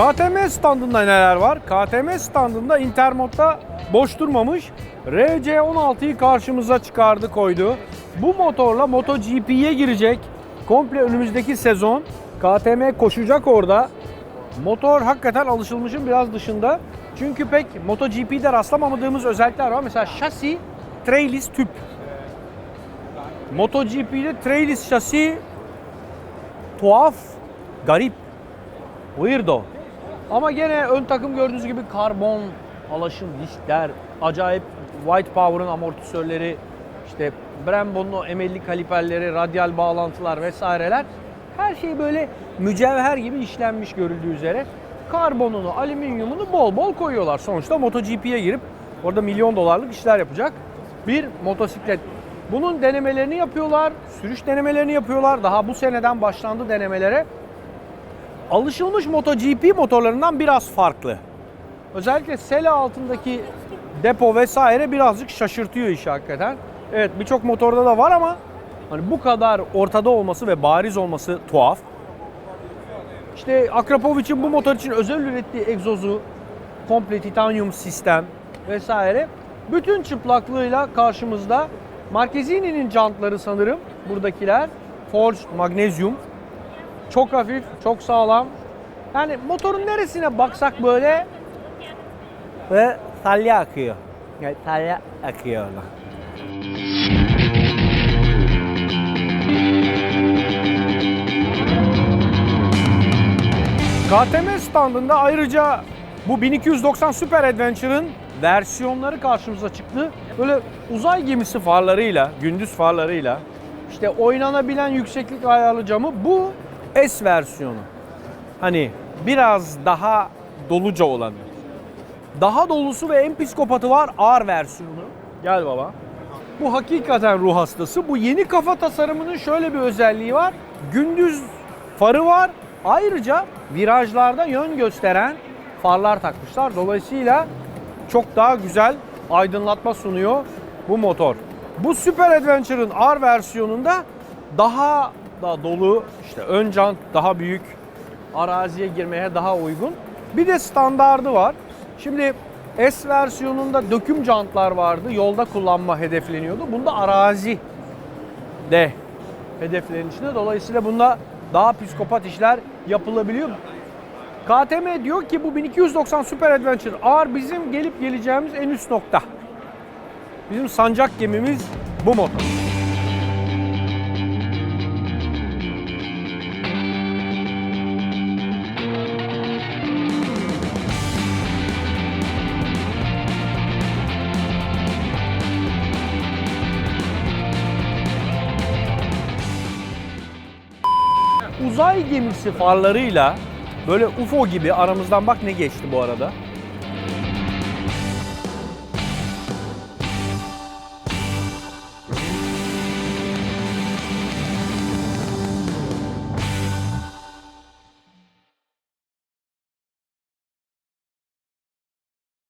KTM standında neler var? KTM standında Intermod'da boş durmamış. RC16'yı karşımıza çıkardı koydu. Bu motorla MotoGP'ye girecek. Komple önümüzdeki sezon KTM koşacak orada. Motor hakikaten alışılmışın biraz dışında. Çünkü pek MotoGP'de rastlamamadığımız özellikler var. Mesela şasi trailis tüp. MotoGP'de trailis şasi tuhaf, garip. Weirdo. Ama gene ön takım gördüğünüz gibi karbon alaşım diskler, acayip White Power'ın amortisörleri, işte Brembo'nun o M50 kaliperleri, radyal bağlantılar vesaireler. Her şey böyle mücevher gibi işlenmiş görüldüğü üzere. Karbonunu, alüminyumunu bol bol koyuyorlar. Sonuçta MotoGP'ye girip orada milyon dolarlık işler yapacak bir motosiklet. Bunun denemelerini yapıyorlar, sürüş denemelerini yapıyorlar. Daha bu seneden başlandı denemelere alışılmış MotoGP motorlarından biraz farklı. Özellikle sele altındaki depo vesaire birazcık şaşırtıyor işi hakikaten. Evet birçok motorda da var ama hani bu kadar ortada olması ve bariz olması tuhaf. İşte Akrapovic'in bu motor için özel ürettiği egzozu, komple titanyum sistem vesaire bütün çıplaklığıyla karşımızda. Marquezini'nin jantları sanırım buradakiler. Forged magnezyum. Çok hafif, çok sağlam. Yani motorun neresine baksak böyle ve salya akıyor. Yani salya akıyor orada. KTM standında ayrıca bu 1290 Super Adventure'ın versiyonları karşımıza çıktı. Böyle uzay gemisi farlarıyla, gündüz farlarıyla, işte oynanabilen yükseklik ayarlı camı bu S versiyonu. Hani biraz daha doluca olanı. Daha dolusu ve en psikopatı var R versiyonu. Gel baba. Bu hakikaten ruh hastası. Bu yeni kafa tasarımının şöyle bir özelliği var. Gündüz farı var. Ayrıca virajlarda yön gösteren farlar takmışlar. Dolayısıyla çok daha güzel aydınlatma sunuyor bu motor. Bu Super Adventure'ın R versiyonunda daha da dolu, işte ön jant daha büyük, araziye girmeye daha uygun. Bir de standardı var. Şimdi S versiyonunda döküm jantlar vardı. Yolda kullanma hedefleniyordu. Bunda arazi de hedeflenişinde. Dolayısıyla bunda daha psikopat işler yapılabiliyor. KTM diyor ki bu 1290 Super Adventure R bizim gelip geleceğimiz en üst nokta. Bizim sancak gemimiz bu motor. Uzay gemisi farlarıyla böyle UFO gibi aramızdan bak ne geçti bu arada.